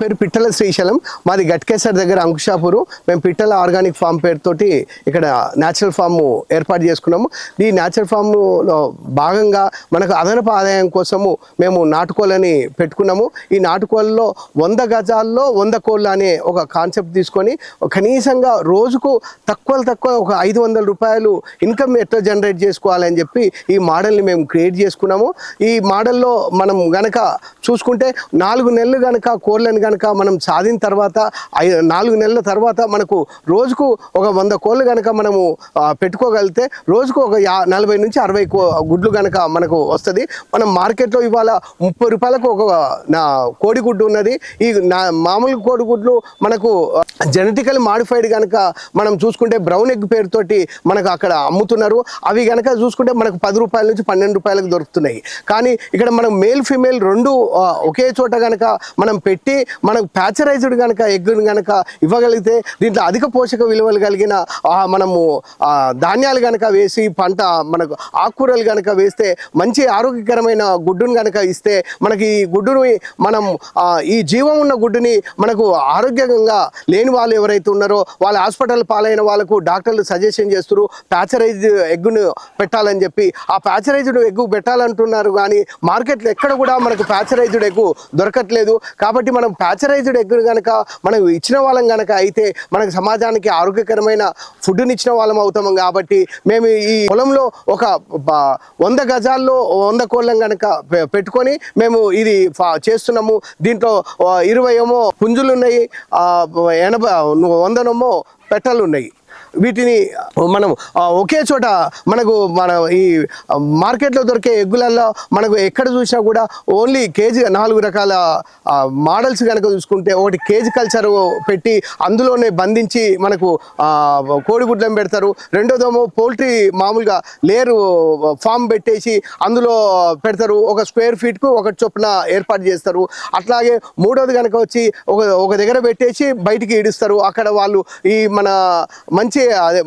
పేరు పిట్టల శ్రీశైలం. మాది గట్కేసర్ దగ్గర అంకుషాపూరు. మేము పిట్టల ఆర్గానిక్ ఫామ్ పేరుతోటి ఇక్కడ న్యాచురల్ ఫామ్ ఏర్పాటు చేసుకున్నాము. ఈ న్యాచురల్ ఫామ్లో భాగంగా మనకు అదనపు ఆదాయం కోసము మేము నాటుకోళ్ళని పెట్టుకున్నాము. ఈ నాటుకోళ్ళలో వంద గజాల్లో వంద కోళ్ళు అనే ఒక కాన్సెప్ట్ తీసుకొని కనీసంగా రోజుకు తక్కువ తక్కువ ఒక ఐదు వందల రూపాయలు ఇన్కమ్ ఎట్లా జనరేట్ చేసుకోవాలని చెప్పి ఈ మోడల్ని మేము క్రియేట్ చేసుకున్నాము. ఈ మోడల్లో మనం గనక చూసుకుంటే నాలుగు నెలలు గనక కోళ్ళని కనుక మనం సాధిన తర్వాత ఐ నాలుగు నెలల తర్వాత మనకు రోజుకు ఒక వంద కోళ్ళు కనుక మనము పెట్టుకోగలిగితే రోజుకు ఒక యా నలభై నుంచి అరవై కో- గుడ్లు కనుక మనకు వస్తుంది. మనం మార్కెట్లో ఇవాళ ముప్పై రూపాయలకు ఒక నా కోడిగుడ్డు ఉన్నది. ఈ నా మామూలు కోడిగుడ్లు మనకు జెనెటికల్ మాడిఫైడ్ కనుక మనం చూసుకుంటే బ్రౌన్ ఎగ్ పేరుతోటి మనకు అక్కడ అమ్ముతున్నారు. అవి కనుక చూసుకుంటే మనకు పది రూపాయల నుంచి పన్నెండు రూపాయలకు దొరుకుతున్నాయి. కానీ ఇక్కడ మనం మేల్ ఫీమేల్ రెండు ఒకే చోట కనుక మనం పెట్టి మనకు ప్యాచరైజ్డ్ కనుక ఎగ్గును కనుక ఇవ్వగలిగితే దీంట్లో అధిక పోషక విలువలు కలిగిన మనము ధాన్యాలు కనుక వేసి పంట మనకు ఆకుకూరలు కనుక వేస్తే మంచి ఆరోగ్యకరమైన గుడ్డును కనుక ఇస్తే మనకి ఈ గుడ్డును మనం ఈ జీవం ఉన్న గుడ్డుని మనకు ఆరోగ్యంగా లేని వాళ్ళు ఎవరైతే ఉన్నారో వాళ్ళ హాస్పిటల్ పాలైన వాళ్ళకు డాక్టర్లు సజెషన్ చేస్తారు ప్యాచరైజ్ ఎగ్గును పెట్టాలని చెప్పి. ఆ ప్యాచరైజ్డ్ ఎగ్గు పెట్టాలంటున్నారు కానీ మార్కెట్లో ఎక్కడ కూడా మనకు ప్యాచరైజ్డ్ ఎగ్గు దొరకట్లేదు. కాబట్టి మనం ప్యాచరైజ్డ్ ఎగ్ కనుక మనం ఇచ్చిన వాళ్ళం కనుక అయితే మనకు సమాజానికి ఆరోగ్యకరమైన ఫుడ్ని ఇచ్చిన వాళ్ళం అవుతాము కాబట్టి మేము ఈ పొలంలో ఒక వంద గజాల్లో వంద కోళ్ళం కనుక పె- పెట్టుకొని మేము ఇది చేస్తున్నాము. దీంట్లో ఇరవై ఏమో పుంజులు ఉన్నాయి ఎనభై వందనేమో పెట్టలు ఉన్నాయి వీటిని మనం ఒకే చోట మనకు మన ఈ మార్కెట్లో దొరికే ఎగ్గులలో మనకు ఎక్కడ చూసినా కూడా ఓన్లీ కేజీ నాలుగు రకాల మోడల్స్ కనుక చూసుకుంటే ఒకటి కేజీ కల్చర్ పెట్టి అందులోనే బంధించి మనకు కోడిగుడ్లను పెడతారు. రెండోదేమో పోల్ట్రీ మామూలుగా లేరు ఫామ్ పెట్టేసి అందులో పెడతారు. ఒక స్క్వేర్ ఫీట్కు ఒక చొప్పున ఏర్పాటు చేస్తారు. అట్లాగే మూడోది కనుక వచ్చి ఒక ఒక దగ్గర పెట్టేసి బయటికి ఇడుస్తారు. అక్కడ వాళ్ళు ఈ మన మంచి అదే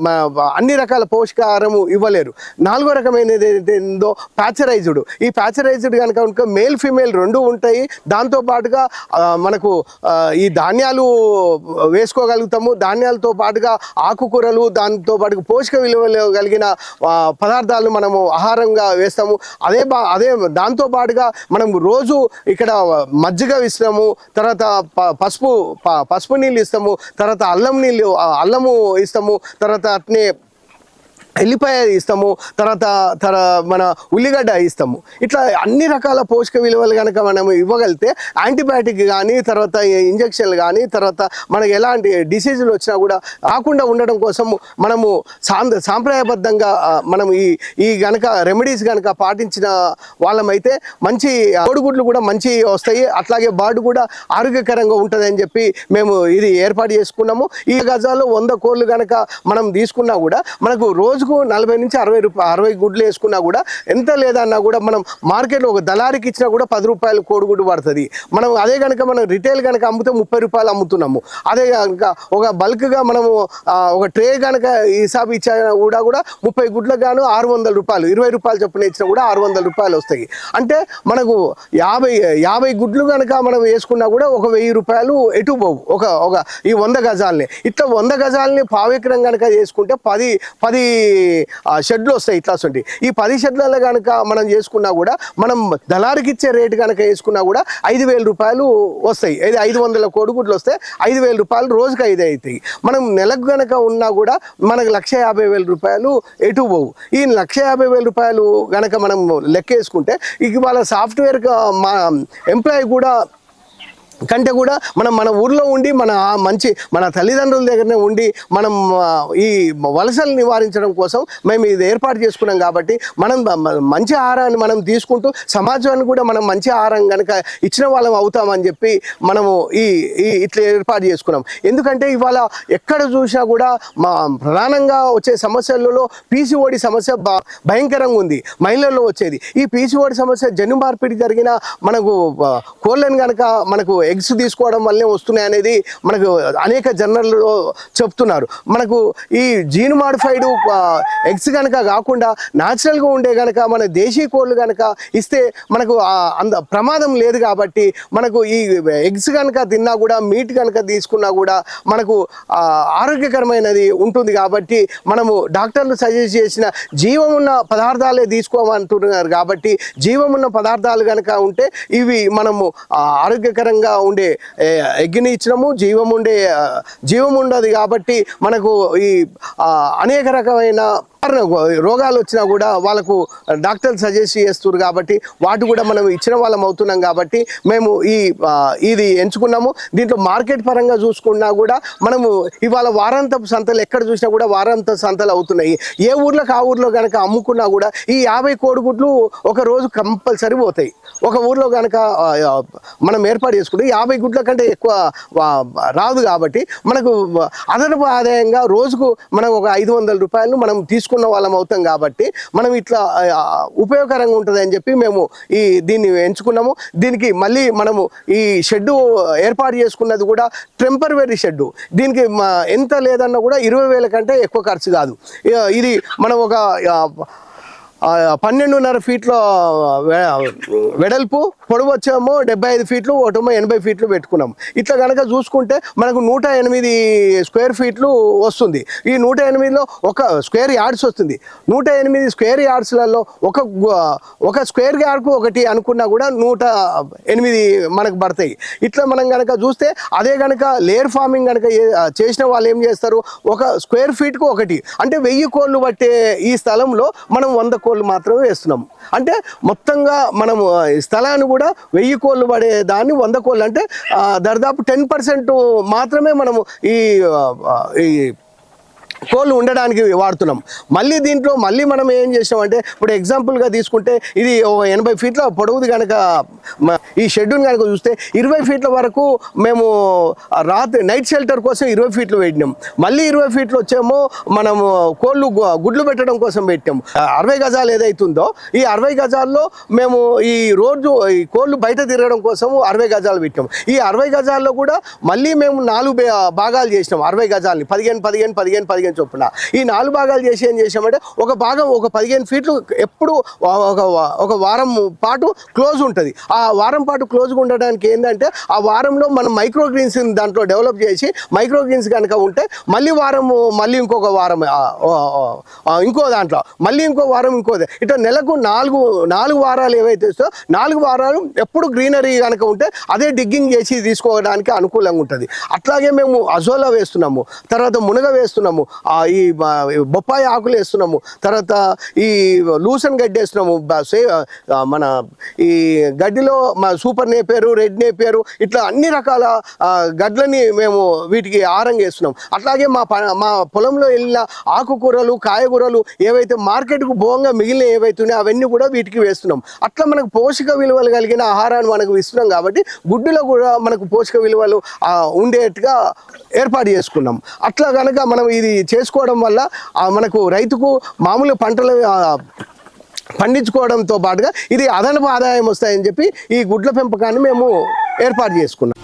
అన్ని రకాల పోషకాహారము ఇవ్వలేరు. నాలుగో రకమైనది ఏందో ప్యాచరైజ్డ్. ఈ ప్యాచరైజ్డ్ కనుక కనుక మేల్ ఫీమేల్ రెండు ఉంటాయి. దాంతో పాటుగా మనకు ఈ ధాన్యాలు వేసుకోగలుగుతాము. ధాన్యాలతో పాటుగా ఆకుకూరలు దాంతోపాటు పోషక విలువలు కలిగిన పదార్థాలను పదార్థాలు మనము ఆహారంగా వేస్తాము. అదే బా అదే దాంతో పాటుగా మనం రోజు ఇక్కడ మజ్జిగ ఇస్తాము. తర్వాత ప- పసుపు ప- పసుపు నీళ్ళు ఇస్తాము. తర్వాత అల్లం నీళ్ళు అల్లము ఇస్తాము. తర్వాత అట్నే ఎల్లిపాయ ఇస్తాము తర్వాత తర మన ఉల్లిగడ్డ ఇస్తాము. ఇట్లా అన్ని రకాల పోషక విలువలు కనుక మనం ఇవ్వగలిగితే యాంటీబయాటిక్ కానీ తర్వాత ఇంజక్షన్లు కానీ తర్వాత మనకి ఎలాంటి డిసీజులు వచ్చినా కూడా రాకుండా ఉండడం కోసం మనము సాంప్రదాయబద్ధంగా మనం ఈ ఈ గనక రెమెడీస్ కనుక పాటించిన వాళ్ళమైతే మంచి కోడిగుడ్లు కూడా మంచి వస్తాయి. అట్లాగే బాడు కూడా ఆరోగ్యకరంగా ఉంటుంది అని చెప్పి మేము ఇది ఏర్పాటు చేసుకున్నాము. ఈ గజాలు వంద కోళ్ళు కనుక మనం తీసుకున్నా కూడా మనకు రోజు రోజుకు నలభై నుంచి అరవై రూపాయలు అరవై గుడ్లు వేసుకున్నా కూడా ఎంత లేదన్నా కూడా మనం మార్కెట్లో ఒక దళారికి ఇచ్చినా కూడా పది రూపాయలు కోడిగుడ్డు పడుతుంది. మనం అదే కనుక మనం రిటైల్ కనుక అమ్ముతే ముప్పై రూపాయలు అమ్ముతున్నాము. అదే కనుక ఒక బల్క్గా మనము ఒక ట్రే కనుక హిసాబు ఇచ్చా కూడా కూడా ముప్పై గుడ్లకు గాను ఆరు వందల రూపాయలు ఇరవై రూపాయలు చొప్పున ఇచ్చినా కూడా ఆరు వందల రూపాయలు వస్తాయి. అంటే మనకు యాభై యాభై గుడ్లు కనుక మనం వేసుకున్నా కూడా ఒక వెయ్యి రూపాయలు ఎటు పోవు. ఒక ఒక ఈ వంద గజాలని. ఇట్లా వంద గజాలని పావెకరం కనుక చేసుకుంటే పది పది షెడ్లు వస్తాయి ఇట్లా వస్తుంది ఈ పది షెడ్లలో కనుక మనం చేసుకున్నా కూడా మనం దళారికి ఇచ్చే రేటు కనుక వేసుకున్నా కూడా ఐదు వేల రూపాయలు వస్తాయి. ఇది ఐదు వందల కోడిగుడ్లు వస్తే ఐదు వేల రూపాయలు రోజుకి ఐదు అవుతాయి. మనం నెలకు కనుక ఉన్నా కూడా మనకు లక్ష యాభై వేల రూపాయలు ఎటు పోవు. ఈ లక్ష యాభై వేల రూపాయలు కనుక మనం లెక్క వేసుకుంటే ఇక వాళ్ళ సాఫ్ట్వేర్ మా ఎంప్లాయీ కూడా కంటే కూడా మనం మన ఊర్లో ఉండి మన మంచి మన తల్లిదండ్రుల దగ్గరనే ఉండి మనం ఈ వలసలు నివారించడం కోసం మేము ఇది ఏర్పాటు చేసుకున్నాం కాబట్టి మనం మంచి ఆహారాన్ని మనం తీసుకుంటూ సమాజాన్ని కూడా మనం మంచి ఆహారం కనుక ఇచ్చిన వాళ్ళం అవుతామని చెప్పి మనము ఈ ఈ ఇట్లా ఏర్పాటు చేసుకున్నాం. ఎందుకంటే ఇవాళ ఎక్కడ చూసినా కూడా మా ప్రధానంగా వచ్చే సమస్యలలో పీసీఓడి సమస్య భయంకరంగా ఉంది. మహిళల్లో వచ్చేది. ఈ పీసీఓడి సమస్య జన్యు మార్పిడి జరిగిన మనకు కోళ్ళని కనుక మనకు ఎగ్స్ తీసుకోవడం వల్లే వస్తున్నాయి అనేది మనకు అనేక జర్నల్లో చెప్తున్నారు. మనకు ఈ జీన్ మాడిఫైడ్ ఎగ్స్ కనుక కాకుండా న్యాచురల్గా ఉండే కనుక మన దేశీ కోళ్ళు కనుక ఇస్తే మనకు అంద ప్రమాదం లేదు కాబట్టి మనకు ఈ ఎగ్స్ కనుక తిన్నా కూడా మీట్ కనుక తీసుకున్నా కూడా మనకు ఆరోగ్యకరమైనది ఉంటుంది కాబట్టి మనము డాక్టర్లు సజెస్ట్ చేసిన జీవం ఉన్న పదార్థాలే తీసుకోమంటున్నారు కాబట్టి జీవం ఉన్న పదార్థాలు కనుక ఉంటే ఇవి మనము ఆరోగ్యకరంగా ఉండే ఎగ్గిని ఇచ్చినాము జీవం ఉండే జీవం ఉండదు కాబట్టి మనకు ఈ అనేక రకమైన రోగాలు వచ్చినా కూడా వాళ్ళకు డాక్టర్లు సజెస్ట్ చేస్తున్నారు కాబట్టి వాటి కూడా మనం ఇచ్చిన వాళ్ళం అవుతున్నాం కాబట్టి మేము ఈ ఇది ఎంచుకున్నాము. దీంట్లో మార్కెట్ పరంగా చూసుకున్నా కూడా మనము ఇవాళ వారాంతపు సంతలు ఎక్కడ చూసినా కూడా వారాంత సంతలు అవుతున్నాయి. ఏ ఊర్లోకి ఆ ఊర్లో కనుక అమ్ముకున్నా కూడా ఈ యాభై కోడిగుడ్లు ఒక రోజు కంపల్సరీ పోతాయి. ఒక ఊర్లో కనుక మనం ఏర్పాటు చేసుకుంటే యాభై గుడ్ల కంటే ఎక్కువ రాదు కాబట్టి మనకు అదనపు ఆదాయంగా రోజుకు మనం ఒక ఐదు వందల రూపాయలు మనం తీసుకున్న వాళ్ళం అవుతాం కాబట్టి మనం ఇట్లా ఉపయోగకరంగా ఉంటుంది అని చెప్పి మేము ఈ దీన్ని ఎంచుకున్నాము. దీనికి మళ్ళీ మనము ఈ షెడ్డు ఏర్పాటు చేసుకున్నది కూడా టెంపరవరీ షెడ్డు. దీనికి ఎంత లేదన్నా కూడా ఇరవై వేల కంటే ఎక్కువ ఖర్చు కాదు. ఇది మనం ఒక పన్నెండున్నర ఫీట్ల వెడల్పు పొడవు వచ్చేమో డెబ్బై ఐదు ఫీట్లు ఒకటేమో ఎనభై ఫీట్లు పెట్టుకున్నాం. ఇట్లా కనుక చూసుకుంటే మనకు నూట ఎనిమిది స్క్వేర్ ఫీట్లు వస్తుంది. ఈ నూట ఎనిమిదిలో ఒక స్క్వేర్ యార్డ్స్ వస్తుంది. నూట ఎనిమిది స్క్వేర్ యార్డ్స్లలో ఒక ఒక స్క్వేర్ యార్డ్కు ఒకటి అనుకున్నా కూడా నూట ఎనిమిది మనకు పడతాయి. ఇట్లా మనం కనుక చూస్తే అదే కనుక లేయర్ ఫార్మింగ్ కనుక చేసిన వాళ్ళు ఏం చేస్తారు? ఒక స్క్వేర్ ఫీట్కు ఒకటి. అంటే వెయ్యి కోళ్ళు పట్టే ఈ స్థలంలో మనం వంద కోళ్ళు మాత్రమే వేస్తున్నాం. అంటే మొత్తంగా మనము ఈ స్థలాన్ని కూడా వెయ్యి కోళ్ళు పడే దాన్ని వంద కోళ్ళు అంటే దాదాపు టెన్ పర్సెంట్ మాత్రమే మనము ఈ ఈ కోళ్ళు ఉండడానికి వాడుతున్నాం. మళ్ళీ దీంట్లో మళ్ళీ మనం ఏం చేసామంటే ఇప్పుడు ఎగ్జాంపుల్గా తీసుకుంటే ఇది ఓ ఎనభై ఫీట్ల పొడవుది కనుక ఈ షెడ్యూల్ కనుక చూస్తే ఇరవై ఫీట్ల వరకు మేము రాత్రి నైట్ షెల్టర్ కోసం ఇరవై ఫీట్లు పెట్టినాం. మళ్ళీ ఇరవై ఫీట్లు వచ్చేమో మనము కోళ్ళు గుడ్లు పెట్టడం కోసం పెట్టాము అరవై గజాలు ఏదైతుందో ఈ అరవై గజాల్లో మేము ఈ రోజు ఈ కోళ్ళు బయట తిరగడం కోసం అరవై గజాలు పెట్టాం ఈ అరవై గజాల్లో కూడా మళ్ళీ మేము నాలుగు భాగాలు చేసినాం అరవై గజాలని. పదిహేను పదిహేను పదిహేను పదిహేను చొప్పున? ఈ నాలుగు భాగాలు చేసి ఏం చేసామంటే ఒక భాగం ఒక పదిహేను ఫీట్లు ఎప్పుడు ఒక ఒక వారం పాటు క్లోజ్ ఉంటుంది. ఆ వారం పాటు క్లోజ్గా ఉండడానికి ఏంటంటే ఆ వారంలో మనం మైక్రో గ్రీన్స్ దాంట్లో డెవలప్ చేసి మైక్రో గ్రీన్స్ కనుక ఉంటే మళ్ళీ వారం మళ్ళీ ఇంకొక వారం ఇంకో దాంట్లో మళ్ళీ ఇంకో వారం ఇంకోది. ఇట్లా నెలకు నాలుగు నాలుగు వారాలు ఏవైతే ఇస్తో నాలుగు వారాలు ఎప్పుడు గ్రీనరీ కనుక ఉంటే అదే డిగ్గింగ్ చేసి తీసుకోవడానికి అనుకూలంగా ఉంటుంది. అట్లాగే మేము అజోలా వేస్తున్నాము తర్వాత మునగ వేస్తున్నాము ఈ బొప్పాయి ఆకులు వేస్తున్నాము. తర్వాత ఈ లూసన్ గడ్డి వేస్తున్నాము. సే మన ఈ గడ్డిలో మా సూపర్ నేపారు రెడ్ నేపారు ఇట్లా అన్ని రకాల గడ్లని మేము వీటికి ఆరంగా వేస్తున్నాం అట్లాగే మా ప- మా పొలంలో వెళ్ళిన ఆకుకూరలు కాయగూరలు ఏవైతే మార్కెట్కు భోగంగా మిగిలిన ఏవైతున్నాయో అవన్నీ కూడా వీటికి వేస్తున్నాం. అట్లా మనకు పోషక విలువలు కలిగిన ఆహారాన్ని మనకు ఇస్తున్నాం కాబట్టి గుడ్డులో కూడా మనకు పోషక విలువలు ఉండేట్టుగా ఏర్పాటు చేసుకున్నాం. అట్లా కనుక మనం ఇది చేసుకోవడం వల్ల మనకు రైతుకు మామూలు పంటలు పండించుకోవడంతో పాటుగా ఇది అదనపు ఆదాయం వస్తాయని చెప్పి ఈ గుడ్ల పెంపకాన్ని మేము ఏర్పాటు చేసుకున్నాం.